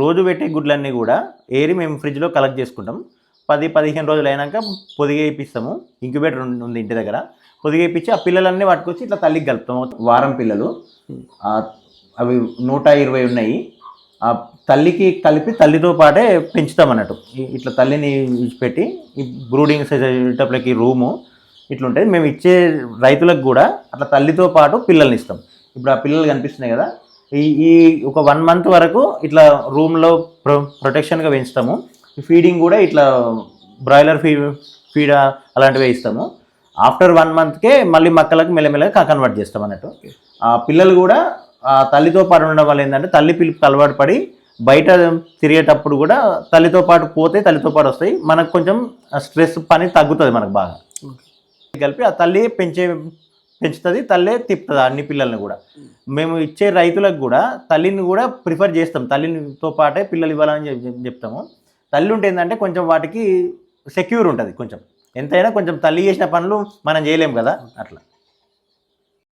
రోజు పెట్టే గుడ్లన్నీ కూడా ఏరి మేము ఫ్రిడ్జ్లో కలెక్ట్ చేసుకుంటాం. పది పదిహేను రోజులు అయినాక పొదిగే ఇప్పిస్తాము. ఇంక్యుబేటర్ ఉంది ఇంటి దగ్గర. పొదిగే ఇప్పించి ఆ పిల్లలన్నీ పట్టుకొచ్చి ఇట్లా తల్లికి కలుపుతాము. వారం పిల్లలు. అవి నూట ఇరవై ఉన్నాయి. ఆ తల్లికి కలిపి తల్లితో పాటే పెంచుతాం అన్నట్టు. ఇట్లా తల్లిని విడిచిపెట్టి ఈ బ్రూడింగ్ సెటప్లకి రూము ఇట్లా ఉంటుంది మేము ఇచ్చే రైతులకు కూడా అట్లా తల్లితో పాటు పిల్లల్ని ఇస్తాం. ఇప్పుడు ఆ పిల్లలు కనిపిస్తున్నాయి కదా ఈ ఈ ఒక వన్ మంత్ వరకు ఇట్లా రూమ్లో ప్రొ ప్రొటెక్షన్గా పెంచుతాము ఫీడింగ్ కూడా ఇట్లా బ్రాయిలర్ ఫీ ఫీడ్ అలాంటివి ఇస్తాము. ఆఫ్టర్ వన్ మంత్కే మళ్ళీ మక్కలకు మెల్లమెల్లగా కన్వర్ట్ చేస్తాం అన్నట్టు. ఆ పిల్లలు కూడా ఆ తల్లితో పాటు ఉండడం వల్ల ఏంటంటే తల్లి పిలుపుకి అలవాటు పడి బయట తిరిగేటప్పుడు కూడా తల్లితో పాటు పోతే తల్లితో పాటు వస్తాయి. మనకు కొంచెం స్ట్రెస్ పని తగ్గుతుంది మనకు బాగా. కలిపి ఆ తల్లి పెంచే పెంచుతుంది తల్లే తిప్పుతుంది అన్ని పిల్లల్ని కూడా. మేము ఇచ్చే రైతులకు కూడా తల్లిని కూడా ప్రిఫర్ చేస్తాం. తల్లితో పాటే పిల్లలు ఇవ్వాలని చెప్- చెప్తాము. తల్లి ఉంటే ఏంటంటే కొంచెం వాటికి సెక్యూర్ ఉంటుంది కొంచెం. ఎంతైనా కొంచెం తల్లి చేసిన పనులు మనం చేయలేం కదా అట్లా.